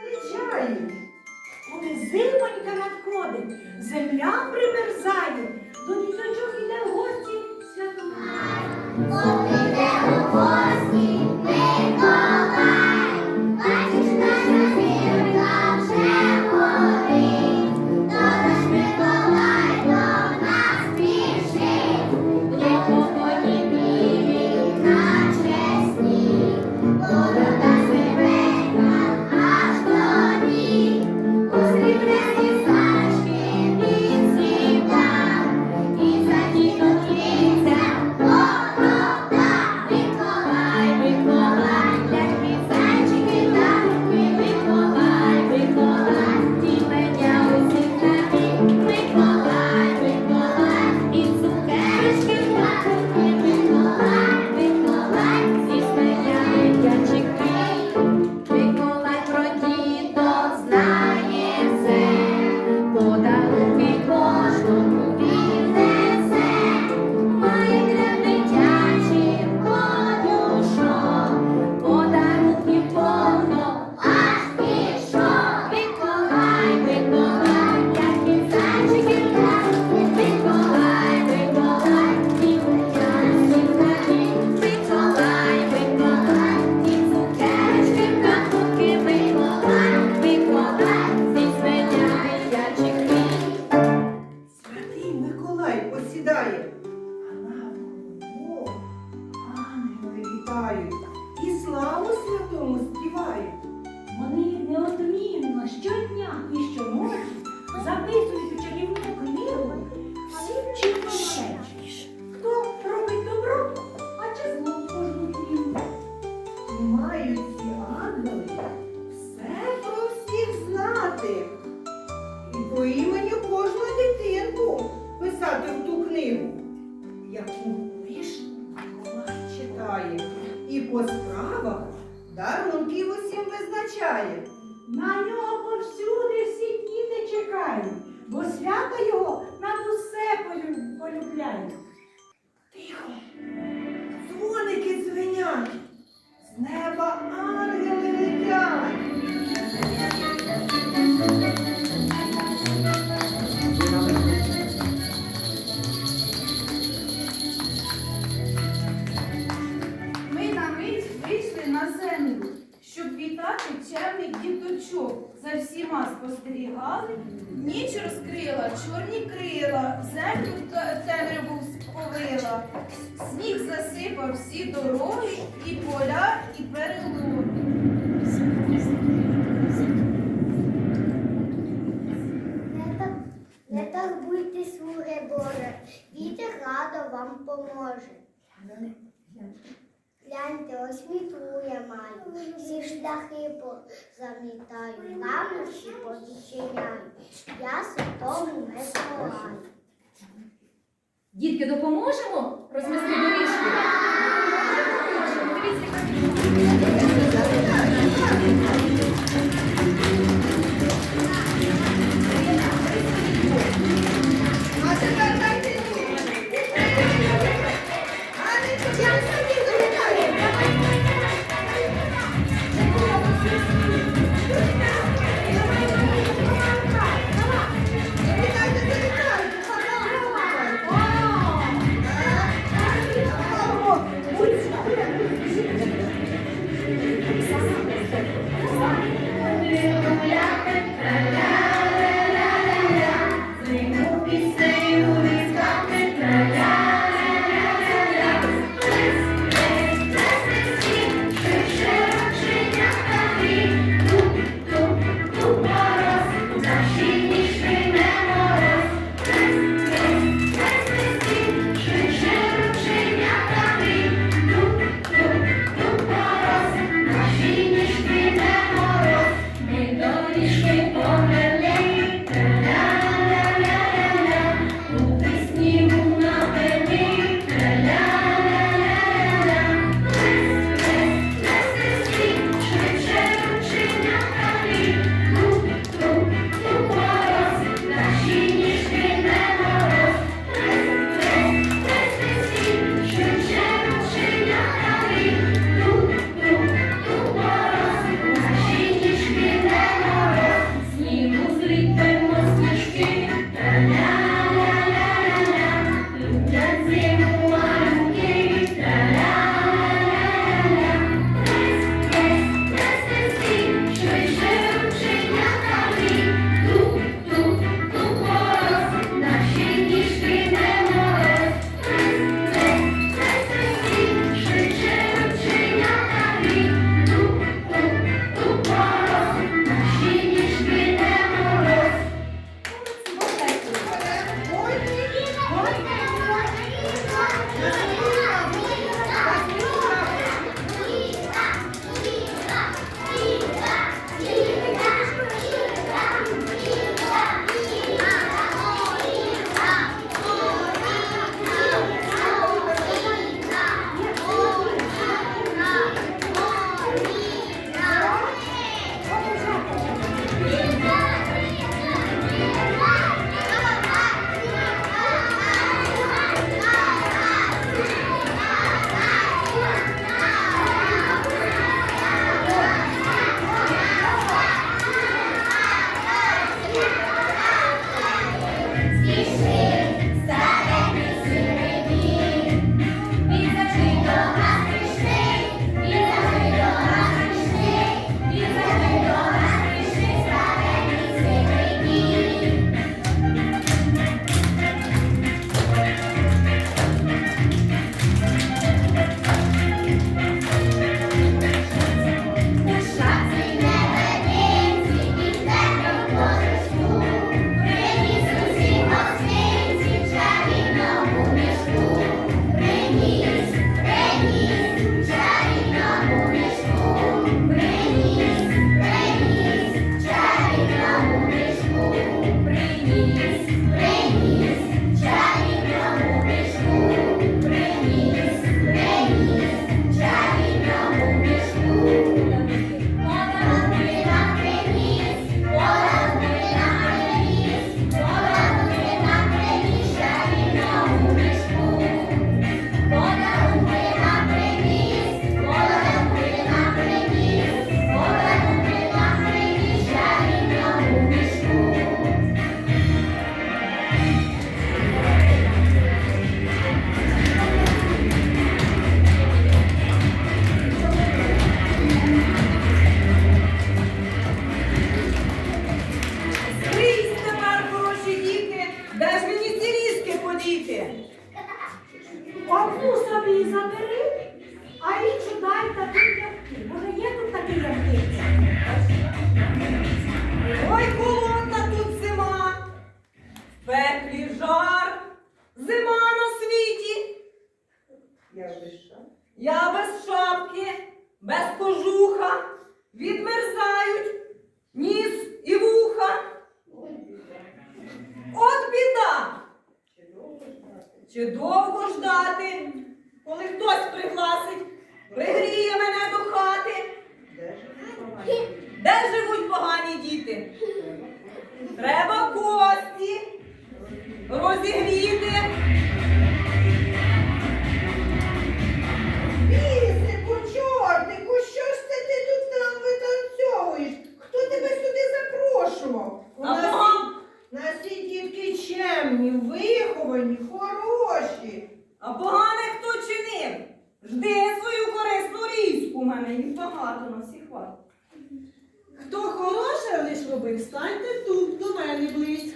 Приїжджають. Коли зимонька надходить, земля примерзає, до діточок іде в гості святомар. Миколай ангели і славу святому співають. Вони неодмінно щодня і щоночі записують у чарівну книгу всі вчинні На нього повсюди всі діти чекають, бо свято його над усе полюбляють. Чорні крила, землю Гляньте, я маю, всі шляхи замітаю, камуші повідчиняю, я святому Миколаю. Дітки, допоможемо розмести доріжки? А воліти. Одну собі забери, а іншу дай таким, як ти. Може, є тут такий, як ти? Ой, холодна тут зима, в пеклі жар, зима на світі. Я без шапки, Я без, шапки без кожуха, відмерзають ніс і Чи довго ждати, коли хтось пригласить, пригріє мене до хати? Де живуть погані діти? Треба кості розігріти. Робив, станьте тут, до мене близько.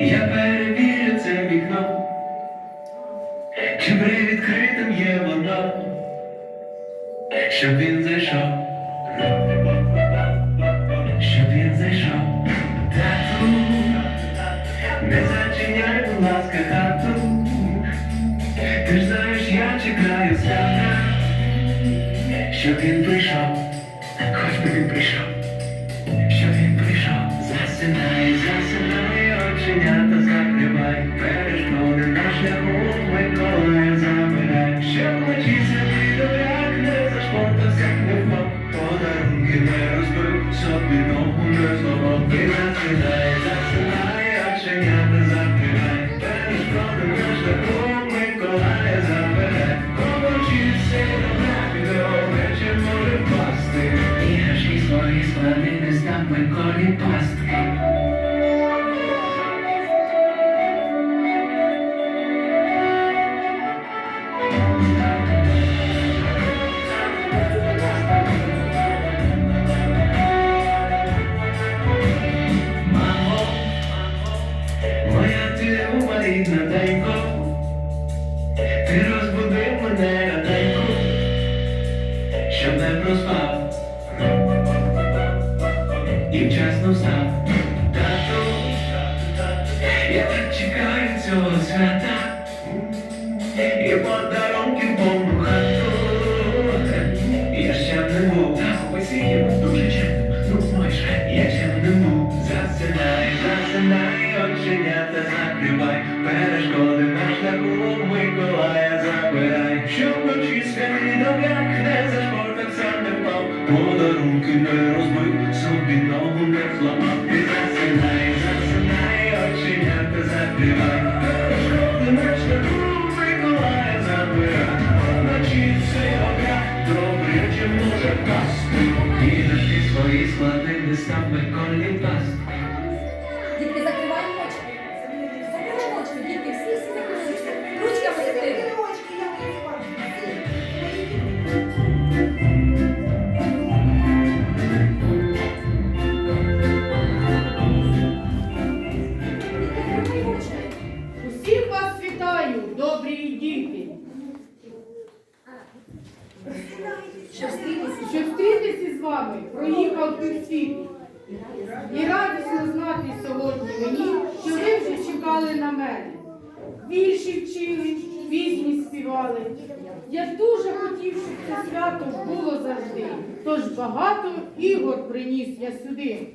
Я перевірю це вікно, чи привідкритим є воно, щоб він склади не здам Миколі оченята закривай, перешкоди на шляху Миколая забирай, щоб вночі святий як не зашпортався, не впав, подарунки не розбив, собі ногу не зламав. Ти засинай, засинай, оченята закривай, перешкоди на шляху Миколая забирай, вночі цей обряд добряче може пасти, і на ти свої склади не став Миколі вами, проїхав півсвіт. І радісно знати сьогодні мені, що ви вже чекали на мене. Вірші вчили, пісні співали. Я дуже хотів, щоб це свято було завжди. Тож багато ігор приніс я сюди.